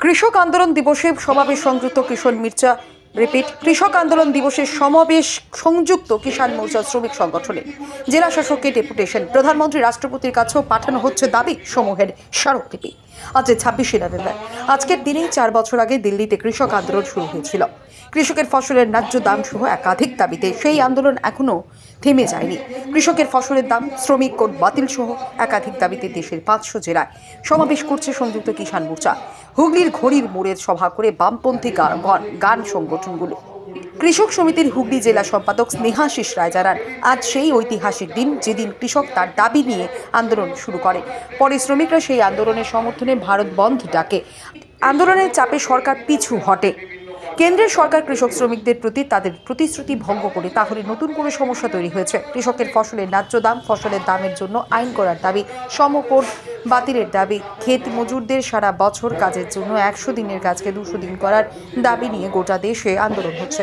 কৃষক আন্দোলন দিবসে সমাবেশ সংযুক্ত কিশোর মির্জা রিপিট, কৃষক আন্দোলন দিবসের সমাবেশ সংযুক্ত কিষাণ মোর্চা শ্রমিক সংগঠনে। জেলা শাসককে ডেপুটেশন। প্রধানমন্ত্রী রাষ্ট্রপতির কাছেও পাঠানো হচ্ছে দাবি, সমূহের স্মারকলিপি। আজ ছাব্বিশে নভেম্বর, আজকের দিনেই চার বছর আগে দিল্লিতে কৃষক আন্দোলন শুরু হয়েছিল। কৃষকের ফসলের ন্যায্য দাম সহ একাধিক দাবিতে সেই আন্দোলন এখনও থেমে যায়নি। কৃষকের ফসলের দাম, শ্রমিক কোড বাতিল সহ একাধিক দাবিতে দেশের পাঁচশো জেলায় সমাবেশ করছে সংযুক্ত কিষাণ মোর্চা। হুগলির ঘড়ির মোড়ের সভা করে বামপন্থী গান সংগঠনগুলো। কৃষক সমিতির হুগলি জেলা সম্পাদক স্নেহাশিস রায় জানান, আজ সেই ঐতিহাসিক দিন যেদিন কৃষক তার দাবি নিয়ে আন্দোলন শুরু করে। পরে শ্রমিকরা সেই আন্দোলনের সমর্থনে ভারত বন্ধ ডাকে। আন্দোলনের চাপে সরকার পিছু হটে। কেন্দ্রের সরকার কৃষক শ্রমিকদের প্রতি তাদের প্রতিশ্রুতি ভঙ্গ করে তাহলে নতুন করে সমস্যা তৈরি হয়েছে। কৃষকের ফসলের ন্যায্য দাম, ফসলের দামের জন্য আইন করার দাবি সমকোট বাতিলের দাবি, ক্ষেত মজুরদের সারা বছর কাজের জন্য একশো দিনের কাজকে দুশো দিন করার দাবি নিয়ে গোটা দেশে আন্দোলন হচ্ছে।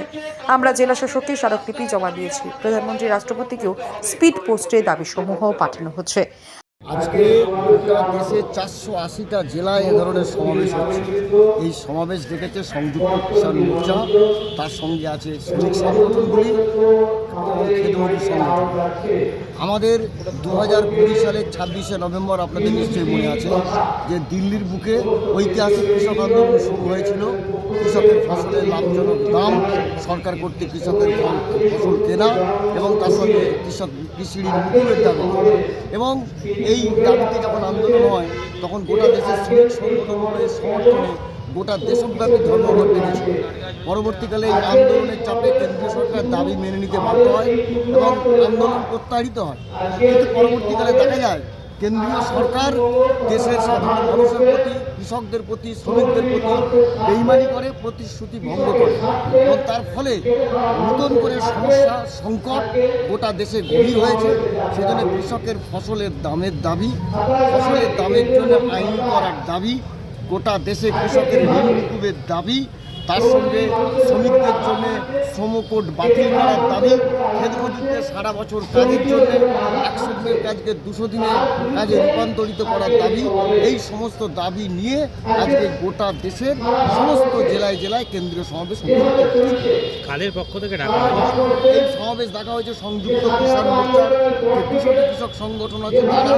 আমরা জেলা শাসককে স্মারকলিপি জমা দিয়েছি। প্রধানমন্ত্রী রাষ্ট্রপতিকেও স্পিড পোস্টে দাবিসমূহ পাঠানো হচ্ছে। আজকে গোটা দেশে চারশো আশিটা জেলায় এ ধরনের সমাবেশ হচ্ছে। এই সমাবেশ ডেকেছে সংযুক্ত কিষাণ মোর্চা। তার সঙ্গে আছে শ্রমিক সংগঠনগুলি। সংগঠন আমাদের। দু হাজার কুড়ি সালের ছাব্বিশে নভেম্বর আপনাদের নিশ্চয়ই মনে আছে যে দিল্লির বুকে ঐতিহাসিক কৃষক আন্দোলন শুরু হয়েছিল। কৃষকের ফসলের লাভজনক দাম সরকার কর্তৃক কৃষকের ফসল কেনা এবং তার সঙ্গে কৃষক কৃষির মুকুলের দাবি এবং এই দাবিতে যখন আন্দোলন হয় তখন গোটা দেশের শ্রমিক সংগঠনগুলোর সমর্থনে গোটা দেশব্যাপী ধর্মঘট ডেকেছিল পরবর্তীকালে এই আন্দোলনের চাপে কেন্দ্রীয় সরকার দাবি মেনে নিতে বাধ্য হয় এবং আন্দোলন প্রত্যাহৃত হয়। কিন্তু পরবর্তীকালে দেখা যায়, কেন্দ্রীয় সরকার দেশের সাধারণ মানুষের প্রতি, কৃষকদের প্রতি, শ্রমিকদের প্রতি বেইমানি করে, প্রতিশ্রুতি ভঙ্গ করে এবং তার ফলে নতুন করে সমস্যা, সংকট গোটা দেশে গভীর হয়েছে। সেজন্য কৃষকের ফসলের দামের দাবি, ফসলের দামের জন্য আইন করার দাবি গোটা দেশে কৃষকের ঋণ মুকুবের দাবি। তার সঙ্গে শ্রমিকদের জন্য শ্রমকোট বাতিল করার দাবি। ক্ষেত মজুরদের সারা বছর কাজের জন্য একশো দিনের কাজকে দুশো দিনে কাজে রূপান্তরিত করার দাবি। এই সমস্ত দাবি নিয়ে আজকে গোটা দেশের সমস্ত জেলায় জেলায় কেন্দ্রীয় সমাবেশ হচ্ছে। পক্ষ থেকে ডাকা এই সমাবেশ দেখা হয়েছে সংযুক্ত কিষাণ মোর্চার যে দুশোটি কৃষক সংগঠন আছে তারা।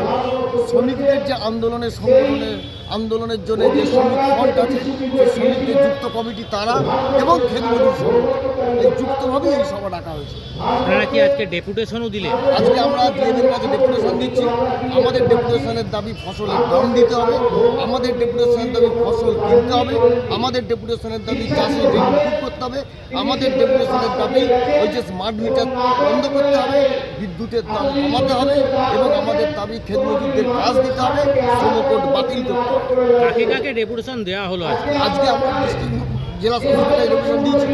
শ্রমিকদের যে আন্দোলনের সংগঠনের আন্দোলনের জন্য যে শ্রমিক ফ্রন্ট আছে সেই শ্রমিকদের যুক্ত কমিটি তারা এবং ক্ষেত মজুর সংগঠন এই যুক্তভাবেই এই সভা ডাকা হয়েছে। আপনারা কি আজকে ডেপুটেশনও দিলেন? আজকে আমরা ডিএমের কাছে ডেপুটেশন দিচ্ছি। আমাদের ডেপুটেশনের দাবি ফসলের দাম দিতে হবে। আমাদের ডেপুটেশনের দাবি ফসল কিনতে হবে। আমাদের ডেপুটেশনের দাবি চাষে ঋণ করতে হবে। আমাদের ডেপুটেশনের দাবি ওই যে স্মার্ট মিটার বন্ধ করতে হবে। বিদ্যুতের দাম কমাতে হবে এবং আমাদের দাবি ক্ষেত মজুরদের কাজ দিতে হবে। শ্রমকোট বাতিল করতে হবে। কাকে কাকে ডেপুটেশন দেওয়া হলো আজকে। আমরা জেলা সভাপতি ডেপুটেশন দিয়েছি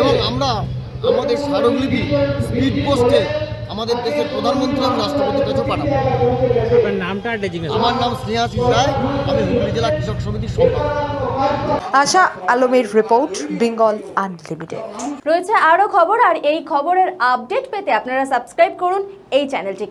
এবং আমরা আমাদের স্মারকলিপি স্পিড পোস্টে আমাদের দেশের প্রধানমন্ত্রী এবং রাষ্ট্রপতির কাছে পাঠাবো। আপনার নামটা আর আমার নাম স্নেহাশিস রায় আমি হুগলি জেলা কৃষক সমিতির সম্পাদক। আশা আলমের রিপোর্ট বেঙ্গল আনলিমিটেড। রয়েছে আরও খবর আর এই খবরের আপডেট পেতে আপনারা সাবস্ক্রাইব করুন এই চ্যানেলটিকে।